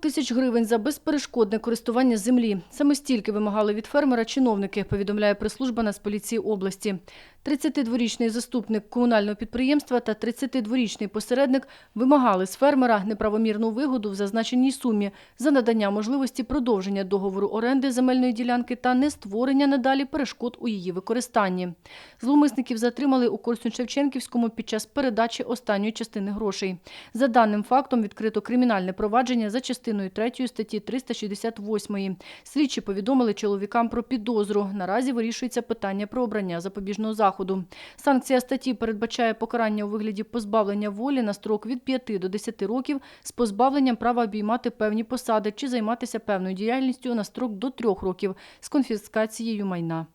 тисяч гривень за безперешкодне користування землі. Саме стільки вимагали від фермера чиновники, повідомляє прес-служба Нацполіції області. 32-річний заступник комунального підприємства та 32-річний посередник вимагали з фермера неправомірну вигоду в зазначеній сумі за надання можливості продовження договору оренди земельної ділянки та не створення надалі перешкод у її використанні. Зловмисників затримали у Корсунь-Шевченківському під час передачі останньої частини грошей. За даним фактом відкрито кримінальне провадження за частиною 3 статті 368. Слідчі повідомили чоловікам про підозру. Наразі вирішується питання про обрання запобіжного заходу. Санкція статті передбачає покарання у вигляді позбавлення волі на строк від 5 до 10 років з позбавленням права обіймати певні посади чи займатися певною діяльністю на строк до 3 років з конфіскацією майна.